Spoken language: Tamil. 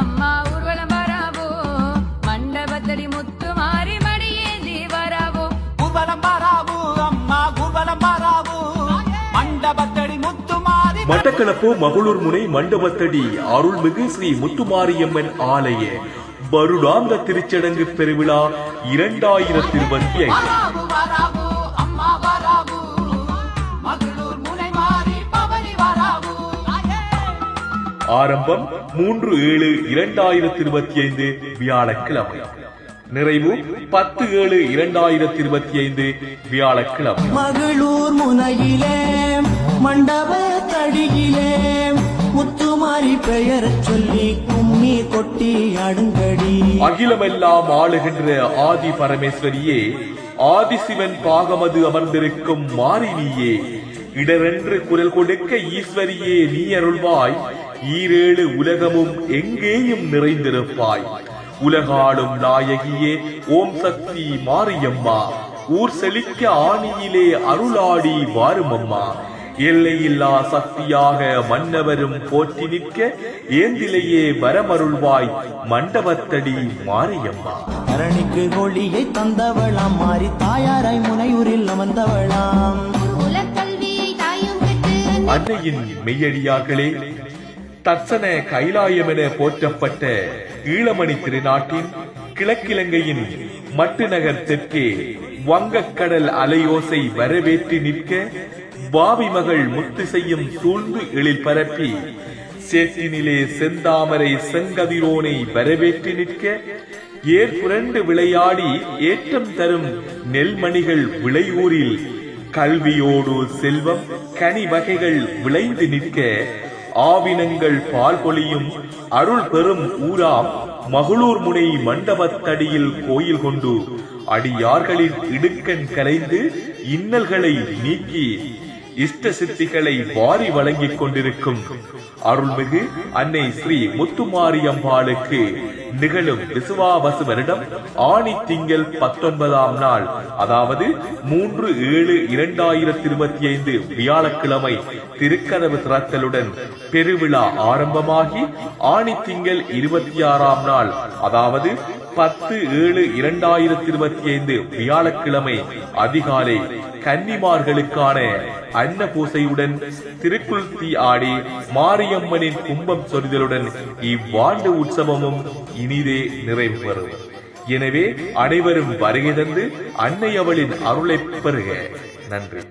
அம்மா ஊர்வலம் வராவோ? மண்டபத்தடி முத்து மாறி மடியேந்தி வராவோ? ஊர்வலம் அம்மா ஊர்வலம் பாராவு மண்டபத்தடி முத்துமாரி மட்டக்களப்பு மகளூர் முனை மண்டபத்தடி அருள்மிகு ஸ்ரீ முத்துமாரியம்மன் ஆலய வருடாந்த திருச்சடங்கு பெருவிழா இரண்டாயிரத்தி இருபத்தி ஐந்து. ஆரம்பம் மூன்று ஏழு இரண்டாயிரத்தி இருபத்தி ஐந்து வியாழக்கிழமை. நிறைவு பத்து ஏழு இரண்டாயிரத்தி இருபத்தி ஐந்து வியாழக்கிழமை. மகளூர் முனையிலே மண்டப தடியிலே முத்துமாரி பெயர் சொல்லி கும்மி கொட்டி அடுங்கடி. அகிலமெல்லாம் ஆளுகின்ற ஆதி பரமேஸ்வரியே ஆதிசிவன் பாகமது அமர்ந்திருக்கும் மாறினியே இடரென்று குரல் கொடுக்க ஈஸ்வரியே நீ அருள்வாய். ஈரேழு உலகமும் எங்கேயும் நிறைந்திருப்பாய். உலகாளும் நாயகியே ஓம் சக்தி மாரியம்மா. ஊர் செழிக்க ஆணியிலே அருளாடி வாருமம்மா. எல்லையில்லா சக்தியாக மன்னவரும் போற்றி நிற்க ஏந்திலேயே வரமருள்வாய் மண்டபத்தடி மாரியம்மா. அரணிக்கு ஒளியை தந்தவளாம் மாறி தாயாராய் முனையூரில் அமர்ந்தவளாம். அன்னையின் மெய்யடியார்களே தர்சன கைலாயம் என போற்றப்பட்ட ஈழமணி திருநாட்டின் கிழக்கிழங்கையின் மட்டு நகர் தெற்கே வங்கக்கடல் அலையோசை வரவேற்றி நிற்க பாவி மகள் முத்து செய்யும் சூழ்ந்து எழில் பரப்பி சேற்றினிலே செந்தாமரை செங்கதிரோனை வரவேற்றி நிற்க ஏற்புரண்டு விளையாடி ஏற்றம் தரும் நெல்மணிகள் விளையூரில் கல்வியோடு செல்வம் கனி வகைகள் விளைந்து நிற்க ஆவினங்கள் பால் பொழியும் அருள் பெறும் ஊராம் மகளூர் முனை மண்டபத்தடியில் கோயில் கொண்டு அடியார்களின் இடுக்கண் கலைந்து இன்னல்களை நீக்கி இஷ்ட சித்திகளை வாரி வழங்கிக் கொண்டிருக்கும் அருள்மிகு அன்னை ஸ்ரீ முத்துமாரியம்பாளுக்கு நிகழும் விசுவாவசு வருடம் ஆணி திங்கள் பத்தொன்பதாம் நாள். அதாவது மூன்று ஏழு இரண்டாயிரத்தி இருபத்தி ஐந்து வியாழக்கிழமை திருக்கதவு திறத்தலுடன் பெருவிழா ஆரம்பமாகி ஆணி திங்கள் இருபத்தி ஆறாம் நாள். அதாவது பத்து ஏழு இரண்டாயிரத்தி இருபத்தி ஐந்து வியாழக்கிழமை அதிகாலை கன்னிமார்களுக்கான அன்ன பூசையுடன் திருக்குள்தி ஆடி மாரியம்மனின் கும்பம் சொரிதலுடன் இவ்வாண்டு உற்சவமும் இனிதே நிறைவு பெறும் எனவே அனைவரும் வருகை தந்து அன்னை அவளின் பெறுக. நன்றி.